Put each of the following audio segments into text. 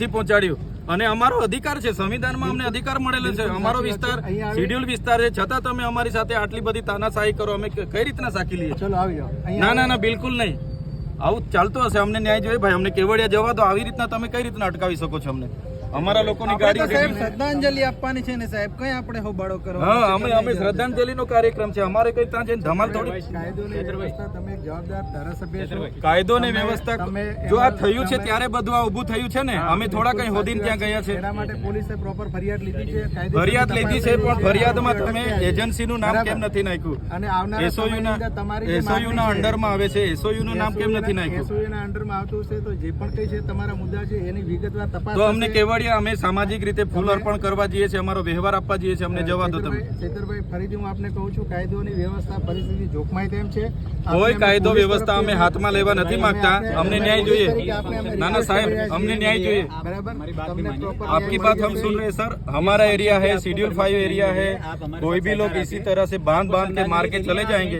થી પહોંચાડ્યું. અને અમારો અધિકાર છે સંવિધાનમાં અમને અધિકાર મળેલો છે. અમારો વિસ્તાર શેડ્યુલ વિસ્તાર છે. છતાં તમે અમારી સાથે આટલી બધી તાનાશાહી કરો અમે કઈ રીતના સાકી લઈએ? ચલો આવી ના ના ના બિલકુલ નહીં. આવું ચાલતું હશે. અમને ન્યાય જોઈએ. ભાઈ અમને કેવડિયા જવા દો. આવી રીતના તમે કઈ રીતના અટકાવી શકો છો અમને? અમારા લોકોની સાહેબ ગાડીઓ શ્રદ્ધાંજલિ આપવાની છે ને સાહેબ. કઈ આપણે હોબાળો કરો હા અમે અમે શ્રદ્ધાંજલિનો કાર્યક્રમ છે. અમારે કઈ ત્યાં જઈને ધમાલ થોડી કાયદોની વ્યવસ્થા તમે જવાબદાર ધારાસભ્ય છો. કાયદો ને વ્યવસ્થા જો આ થયું છે ત્યારે બધું આ ઊભું થયું છે ને? અમે થોડા કઈ હોદીન ત્યાં ગયા છે. એના માટે પોલીસે પ્રોપર ફરિયાદ લીધી છે. ફરિયાદ લીધી છે પણ ફરિયાદમાં તમે એજન્સી નું એજન્સીનું નામ કેમ નથી નાખ્યું? અને આવનાર એસઓયુ ના તમારી જે એસઓયુ ના અંડરમાં આવે છે. એસઓયુ નું નામ કેમ નથી નાખ્યું? એસઓયુ ના અંડરમાં આવતું છે તો જે પણ કઈ છે તમારા મુદ્દા છે એની વિગતવાર તપાસ તો અમને થશે. કેવડિયા અમે સામાજિક રીતે ફૂલ અર્પણ કરવા જઈએ છીએ અમારો વ્યવહાર આપવા જઈએ છીએ અમને જવા દો તમે ચેતરભાઈ- ચેતરભાઈ ફરીથી હું આપને કહું છું કાયદોની વ્યવસ્થા પરિસ્થિતિ જોખમાય તેમ છે કોઈ આપણે કાયદો પોલીસ વ્યવસ્થા અમે તરફથી- હાથમાં લેવા નથી અમે માંગતા આપણે- અમને અમે ન્યાય પોલીસ જોઈએ તરીકે આપણે અમે ના ના request સાહેબ કરી રહ્યા અમને છીએ. न्याय चाहिए बराबर તમને proper आपकी न्याय बात मिल हम जाए। सुन रहे हैं सर हमारा एरिया है शेड्यूल फाइव एरिया है कोई भी लोग इसी तरह से बांध बांध के मार के चले जाएंगे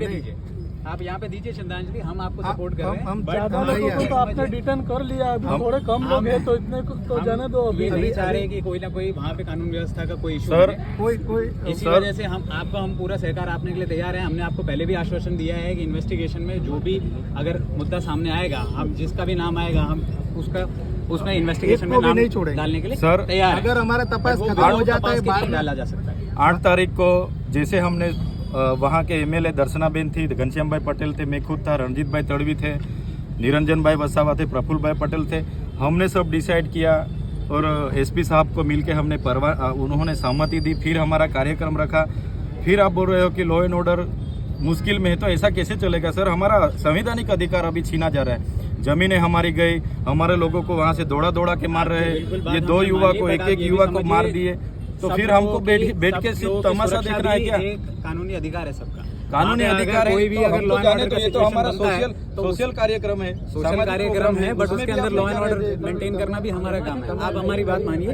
आप यहाँ पे दीजिए श्रद्धांजलि हम आपको सपोर्ट कर रहे हैं। हम- हम ज़्यादा लोगों को तो आपने डिटेन कर लिया अभी हम- थोड़े कम लोग हैं तो इतने को तो जाने दो अभी। ये नहीं चाह रहे कि कोई ना कोई वहाँ पे कानून व्यवस्था का कोई इशू सर, कोई कोई इसी वजह से हम आपको हम पूरा सहकार आपने के लिए तैयार है। हमने आपको पहले भी आश्वासन दिया है कि इन्वेस्टिगेशन में जो भी अगर मुद्दा सामने आएगा हम जिसका भी नाम आएगा हम उसका उसमें इन्वेस्टिगेशन में नाम नहीं छोड़ेंगे। डालने के लिए सर, तैयार अगर हमारा तपास खत्म हो जाता है में डाला जा सकता है। आठ तारीख को जैसे हमने वहाँ के एमएलए दर्शनाबेन थी घनश्याम भाई पटेल थे मैं खुद था रणजीत भाई तड़वी थे निरंजन भाई वसावा थे प्रफुल्ल भाई पटेल थे। हमने सब डिसाइड किया और एसपी साहब को मिलके हमने परवा उन्होंने सहमति दी फिर हमारा कार्यक्रम रखा। फिर आप बोल रहे हो कि लॉ एंड ऑर्डर मुश्किल में है तो ऐसा कैसे चलेगा? सर हमारा संवैधानिक अधिकार अभी छीना जा रहा है। जमीनें हमारी गई हमारे लोगों को वहाँ से दौड़ा दौड़ा के मार रहे हैं। ये दो युवा को एक एक युवा को मार दिए। तो सब फिर हमको लोगों बैठ की- बैठ सब के लोगों सिर्फ की तमाशा सुरक्षा देखना है भी क्या एक कानूनी अधिकार है सबका कानूनी वहाँ पे अधिकार अगर है कोई भी तो अगर हम लॉ तो एंड जाने ऑर्डर तो का ये तो situation हमारा बनता है, सोशल तो सोशल कार्यक्रम है सोशल सामाजिक कार्यक्रम है बट उसमें उसके भी अंदर आप लॉ एंड लोग ऑर्डर मेंटेन करना भी हमारा काम है आप हमारी बात मानिए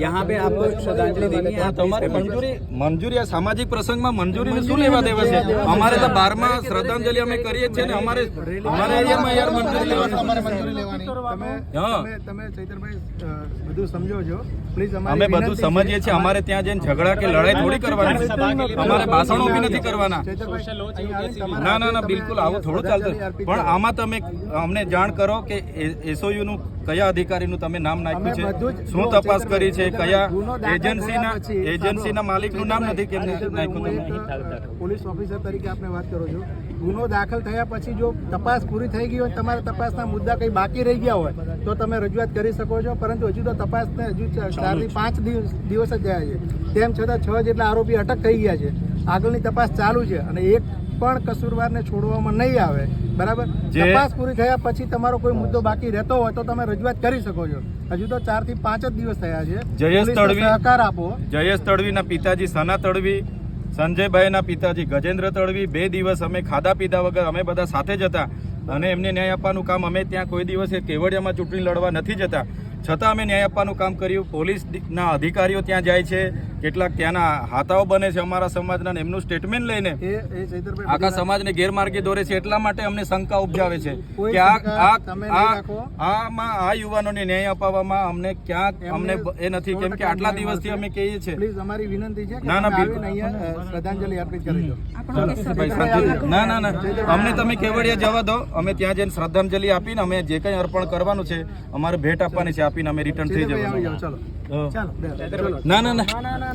यहाँ पे आपको श्रद्धांजलि देनी है आप તમારી please મંજૂરી મંજૂરી આ સામાજિક પ્રસંગમાં મંજૂરી શું લેવા દેવા છે અમારે તો બારમાં શ્રદ્ધાંજલિ અમે કરીએ છીએ ને અમારે અમારા એરિયામાં યાર મંજૂરી લેવાની અમારે મંજૂરી લેવાની તમે હા. તમે તમે ચૈતરભાઈ અ, બધું સમજો છો પ્લીઝ અમે બધું સમજીએ છીએ અમારે ત્યાં જઈને ઝઘડા કે લડાઈ થોડી કરવાની અમારે ભાષણો બી નથી કરવાના ના ના ના બિલકુલ આવું થોડું ચાલતું. પણ આમાં તમે અમને જાણ કરો કે એસઓયુ નું કયા અધિકારીનું તમે નામ નાખ્યું છે? શું તપાસ કરી છે? કયા એજન્સીના એજન્સીના માલિકનું નામ નથી કેમ નાખ્યું તમે? પોલીસ ઓફિસર તરીકે આપણે વાત કરો છો. ગુનો દાખલ થયા પછી જો તપાસ પૂરી થઈ ગઈ હોય તમારા તપાસના મુદ્દા કંઈ બાકી રહી ગયા હોય તો તમે રજૂઆત કરી શકો છો. પરંતુ હજુ તો તપાસને હજુ ચારથી પાંચ દિવસ દિવસ જ થયા છે. તેમ છતાં છ જેટલા આરોપી અટક થઈ ગયા છે. આગળની તપાસ ચાલુ છે અને એક પણ કસૂરવારને છોડવામાં નહીં આવે બરાબર? તપાસ પૂરી થયા પછી તમારો કોઈ મુદ્દો બાકી રહેતો હોય તો તમે રજૂઆત કરી શકો છો. હજુ તો ચારથી પાંચ જ દિવસ થયા છે. જયેશ તડવી- સહકાર આપો. જયેશ તડવીના પિતાજી સના તડવી સંજયભાઈના પિતાજી ગજેન્દ્ર તડવી બે દિવસ અમે ખાધા પીધા વગર અમે બધા સાથે જ હતા અને એમને ન્યાય આપવાનું કામ અમે ત્યાં કોઈ દિવસે કેવડિયામાં ચૂંટણી લડવા નથી જતા. છતાં અમે ન્યાય આપવાનું કામ કર્યું. પોલીસના અધિકારીઓ ત્યાં જાય છે. કેટલાક ત્યાંના હાથાઓ બને છે અમારા સમાજના ને એમનું સ્ટેટમેન્ટ લઈને એ એ ચૈતરભાઈ આખા સમાજને ગેરમાર્ગે દોરે છે એટલા માટે અમને શંકા ઉપજાવે છે કે. આમાં આ યુવાનોને ન્યાય અપાવવામાં અમને ક્યાંક અમને એ નથી કેમ કે આટલા દિવસથી અમે કહીએ છીએ. પ્લીઝ અમારી વિનંતી છે ના, ના, બિલકુલ. શ્રદ્ધાંજલિ અર્પિત કરી દો. ના ના ના. અમને તમે કેવડિયા જવા દો. અમે ત્યાં જઈને શ્રદ્ધાંજલિ આપીને અમે જે કંઈ અર્પણ કરવાનું છે અમારે ભેટ આપવાની છે આપીને અમે રિટર્ન થઈ જવાનું. ના ના આવી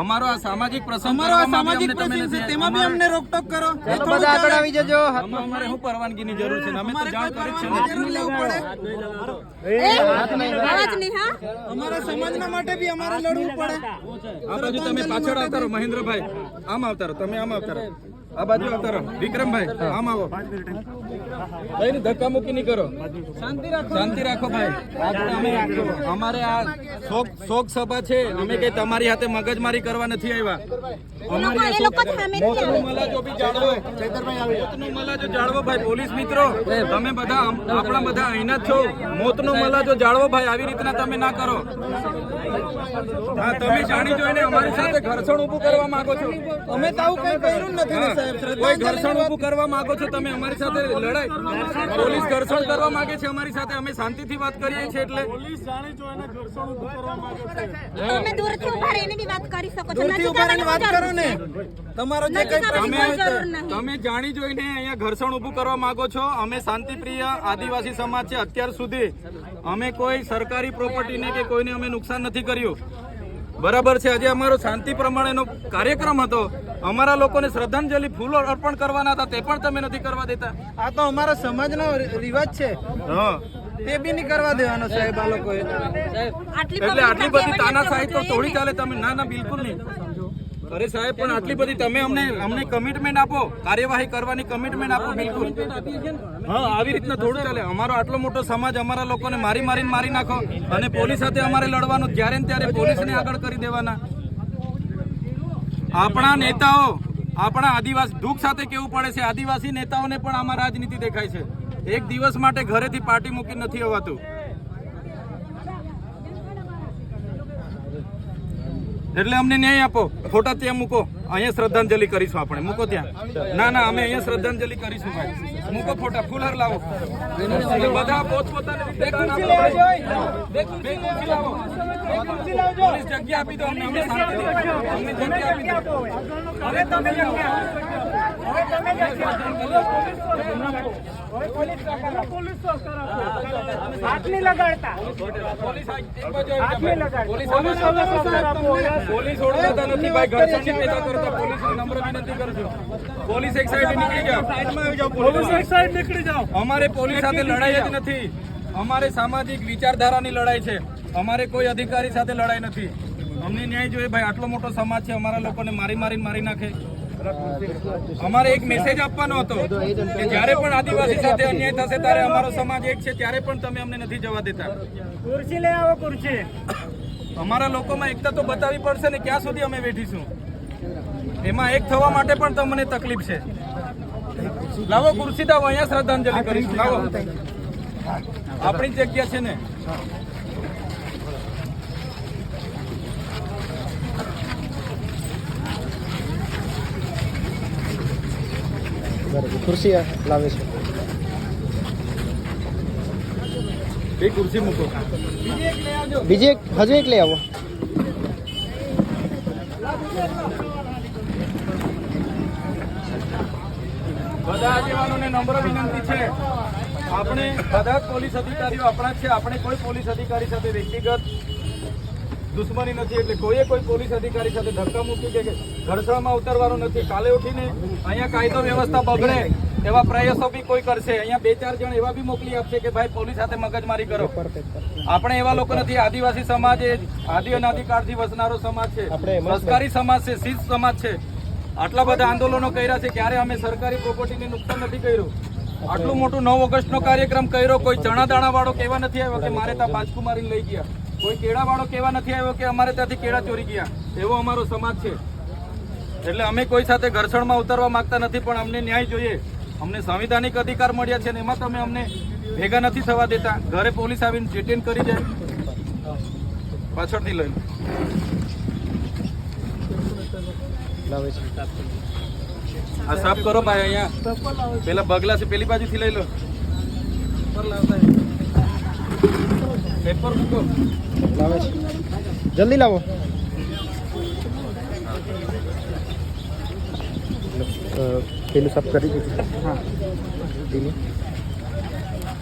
અમારો આ સામાજિક પ્રસંગ અમારો આ સામાજિક પ્રસંગ છે તેમાં બી અમને રોકટોક કરો. બધા આગળ આવી જજો. અમારે શું પરવાનગીની જરૂર છે અમે તો જાણ કરી લેવું છે ને. અવાજ નહીં હા? અમારા સમાજના માટે બી અમારે લડવું પડે. આ બાજુ તમે પાછળ આવતા રહો મહેન્દ્રભાઈ. આમ આવતા રહો તમે આમ આવતા રહો. આ બાજુ આવતા રહો વિક્રમભાઈ આમ આવો. ભાઈ ધક્કા મુક્કી નહીં કરો. શાંતિ રાખો. શાંતિ રાખો ભાઈ. અમે અમારે આ શોક શોક સભા છે. અમે કઈ તમારી હાથે મગજમારી કરવા નથી આવ્યા. પોલીસ મિત્રો. તમે બધા આપણા બધા અહીંના છો. મોતનો મલાજો જાળવો ભાઈ. આવી રીતના તમે ના કરો. હા તમે જાણી જોઈને અમારી સાથે ઘર્ષણ ઊભું કરવા માંગો છો. અમે તો આવું કઈ કર્યું જ નથી ને સાહેબ. કોઈ ઘર્ષણ ઊભું કરવા માંગો છો તમે? અમારી સાથે લડાઈ. પોલીસ ઘર્ષણ કરવા માંગે છે અમારી સાથે. અમે શાંતિથી વાત કરીએ છીએ એટલે તમે દૂરથી ઊભા રહીને બી વાત કરી શકો છો. દૂરથી ઊભા રહીને વાત કરો ને. તમારો જે કઈ નહીં. તમે જાણી જોઈને અહીંયા ઘર્ષણ ઊભું કરવા માંગો છો. અમે શાંતિપ્રિય આદિવાસી સમાજ છે અત્યાર સુધી. અમે કોઈ સરકારી પ્રોપર્ટીને કે કોઈને અમે નુકસાન નથી કર્યું. બરાબર છે. આજે અમારો શાંતિ પ્રમાણેનો કાર્યક્રમ હતો. અમારા લોકોને શ્રદ્ધાંજલિ ફૂલો અર્પણ કરવાના હતા. તે પણ તમે નથી કરવા દેતા. આ તો અમારા સમાજનો રિવાજ છે. હા. તે બી નહીં કરવા દેવાનો સાહેબ આ લોકોએ. એટલે આટલી બધી તાના તાનાશાહી તો થોડી ચાલે તમે. ના ના બિલકુલ નહીં. અરે સાહેબ, પણ આટલી બધી તમે અમને અમને કમિટમેન્ટ આપો, કાર્યવાહી કરવાની કમિટમેન્ટ આપો, બિલકુલ. હા, આવી રીતના થોડું ચાલે. અમારો આટલો મોટો સમાજ અમારા લોકોને મારી મારીને મારી નાખો અને પોલીસ સાથે અમારે લડવાનું, જ્યારે ને ત્યારે પોલીસને આગળ કરી દેવાના. આપણા નેતાઓ, આપણા આદિવાસી, દુઃખ સાથે કેવું પડે છે, આદિવાસી નેતાઓને પણ આમાં રાજનીતિ દેખાય છે. એક દિવસ માટે ઘરેથી પાર્ટી મૂકી નથી હોવાતું એટલે અમને ન્યાય આપો. ફોટા ત્યાં મૂકો. અહીંયા શ્રદ્ધાંજલિ કરીશું આપણે. મૂકો ત્યાં. ના ના, અમે અહીંયા શ્રદ્ધાંજલિ કરીશું ભાઈ. મૂકો ફોટા ફૂલહાર લાવો. બધા પોતપોતાની. પોલીસ જગ્યા આપી દો. અમને જગ્યા આપી દો. પોલીસ એક નીકળી જાઓ અમારે પોલીસ સાથે લડાઈ જ નથી. અમારે સામાજિક વિચારધારાની લડાઈ છે. અમારે કોઈ અધિકારી સાથે લડાઈ નથી. અમને ન્યાય જોઈએ. ભાઈ, આટલો મોટો સમાજ છે. અમારા લોકોને મારી મારીને મારી નાખે. અમારે એક મેસેજ આપવાનો હતો કે જ્યારે પણ આદિવાસી સાથે અન્યાય થશે ત્યારે અમારો સમાજ એક છે ત્યારે પણ તમે અમને નથી જવા દેતા. ખુરશી લઈ આવો ખુરશી અમારા લોકોમાં એકતા તો બતાવવી પડશે ને ક્યાં સુધી અમે બેઠીશું. એમાં એક થવા માટે પણ તમને તકલીફ છે. લાવો ખુરશી દાવો અહીંયા શ્રદ્ધાંજલિ કરીશું. લાવો. આપણી જ જગ્યા છે ને. ખુરશી લાવે છે. એ ખુરશી મૂકો? બીજી એક હજુ એક લઈ આવો. બધા આગેવાનોને નમ્ર વિનંતી છે. આપણે બધા જ પોલીસ અધિકારીઓ આપણા છે. આપણે કોઈ પોલીસ અધિકારી સાથે વ્યક્તિગત દુશ્મની નથી. એટલે કોઈએ કોઈ પોલીસ અધિકારી સાથે ધક્કા મૂકી કે ઘર્ષણમાં ઉતરવાનું નથી. કાલે ઉઠીને અહીંયા કાયદો વ્યવસ્થા બગડે એવા પ્રયાસો બી કોઈ કરશે. અહીંયા બે ચાર જણ એવા બી મોકલી આપશે કે ભાઈ પોલીસ સાથે મગજમારી કરો. આપણે એવા લોકો નથી. આદિવાસી સમાજ એ આદિ અનાધિકારથી વસનારો સમાજ છે. સંસ્કારી સમાજ છે શીત સમાજ છે. આટલા બધા આંદોલનો કર્યા છે ક્યારે અમે સરકારી પ્રોપર્ટીને નુકસાન નથી કર્યું? આટલું મોટું નવ ઓગસ્ટનો કાર્યક્રમ કર્યો. કોઈ ચણા દાણા વાળો કેવા નથી આવ્યો કે મારે ત્યાં બાજકુ મારીને લઈ ગયા? કોઈ કેળા વાળો કેવા નથી આવ્યો કે અમારે ત્યાંથી કેળા ચોરી ગયા? એવો અમારો સમાજ છે. એટલે અમે કોઈ સાથે ઘર્ષણમાં ઉતરવા માંગતા નથી પણ અમને ન્યાય જોઈએ. અમને સંવિધાનિક અધિકાર મળ્યા છે અને એમાં તમે અમને ભેગા નથી થવા દેતા. ઘરે પોલીસ આવીને ચેટેન કરી જાય. પાછળથી લઈ લો. લાવે આ સાફ કરો ભાઈ અહીંયા. પેલા બગલા છે પેલી બાજુથી લઈ લો. પેપર મૂકો લાવે છે. જલ્દી લાવો. પેલું સાફ કરી દીધું. હા.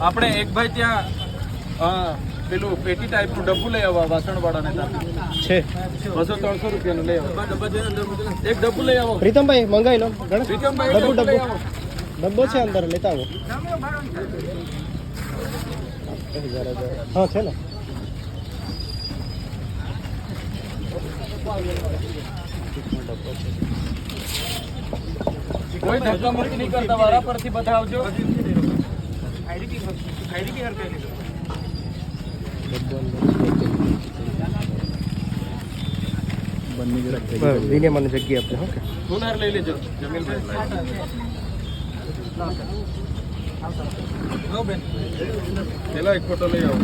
આપણે એક ભાઈ ત્યાં પેલું પેટી ટાઈપનું ડબ્બુ લઈ આવવા વાસણવાળાને છે. બસો ત્રણસો રૂપિયાનું લઈ આવો. એક ડબ્બુ લઈ આવો. પ્રીતમભાઈ મંગાવી લો. પ્રીતમભાઈ ડબ્બુ ડબ્બુ લઈ ડબ્બુ. આવો. ડબ્બો છે અંદર લેતા આવો. હા છે ને. કોઈ ધક્કા મુક્કી નહીં કરતા વારા પરથી બધા આવજો. દિને મને જગ્યા આપજો ઓકે સોનાર લઈ લેજો બેન. પેલા એક ફોટો લઈ આવો.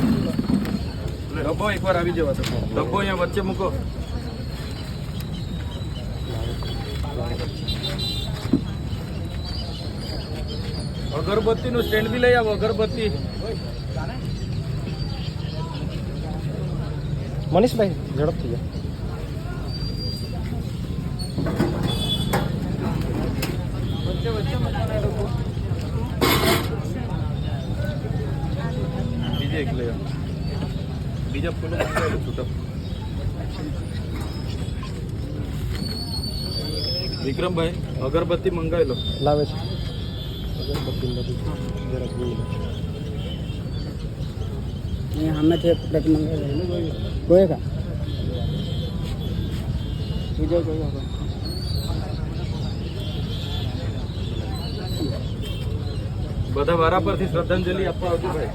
ડબ્બો એકવાર આવી જવા ડબ્બો અહીંયા વચ્ચે મૂકો. અગરબત્તીનું સ્ટેન્ડ બી લઈ આવો અગરબત્તી. મનીષભાઈ ઝડપથી જાય બીજે એક લઈ આવો. બીજા ફૂલો વિક્રમભાઈ અગરબત્તી મંગાવી લો. લાવે છે. અગરબત્તી બધું જરાક જોઈ લો हमें थे प्लेट मंगा कोई का विजय कोई का બધા વારા પરથી શ્રદ્ધાંજલિ આપવા આવજો ભાઈ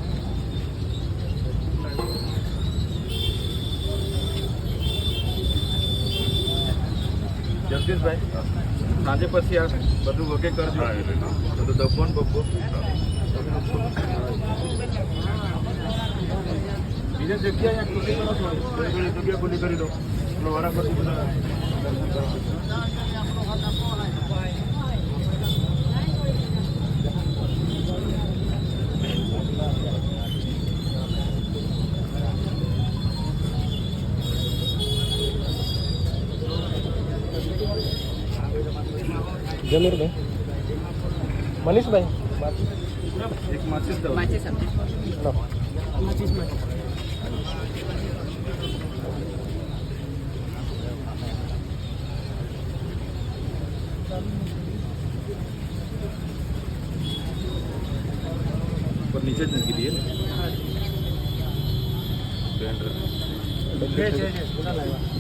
જગદીશભાઈ સાંજે પછી આ બધું વગે કરજો. બધું ડબ્બો ને બબ્બો બીજા અહીંયા ખુલ્લી કરો થોડી થોડી જગ્યા ખુલ્લી કરી દો. વારા પરથી બધા દર્શન કરવા જમીરભાઈ મનીષભાઈ એક માચીસ દો લો પર નીચે જ મૂકી દઈએ ને બેન્ડ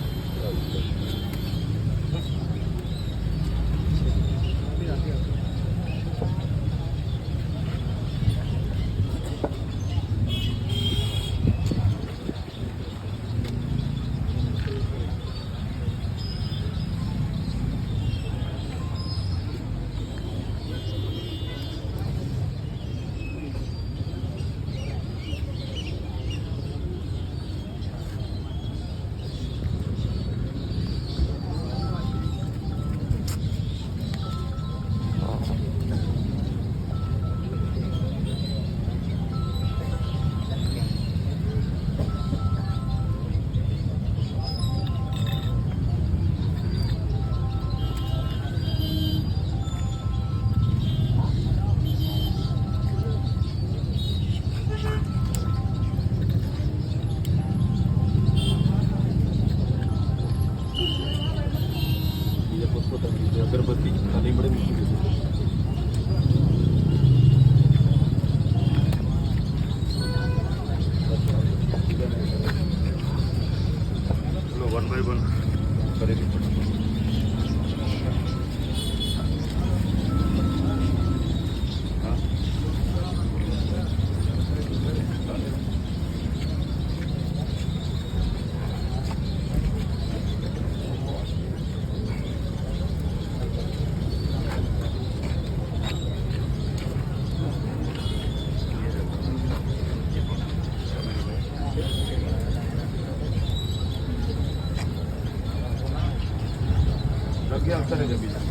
અવસરે છે બીજા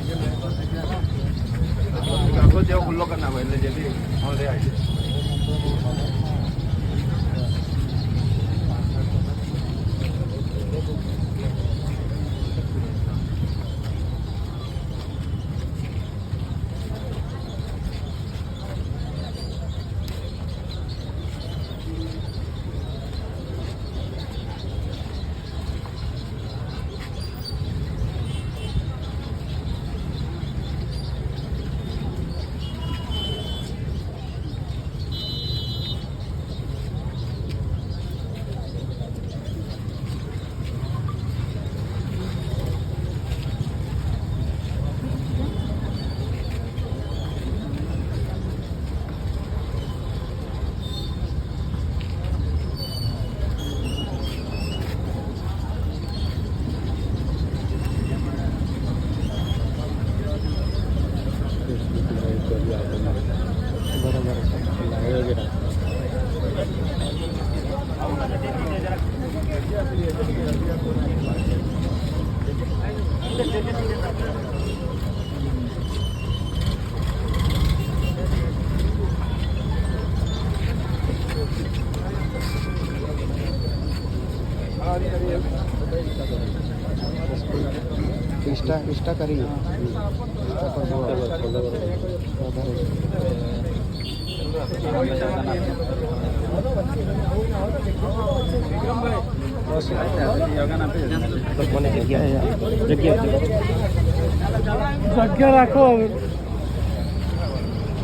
આખો જેવો ખુલ્લો કરી નાખો એટલે જેથી હવે આવી જાય. ઇન્સ્ટા ઇન્સ્ટા કરી જગ્યા રાખો હવે.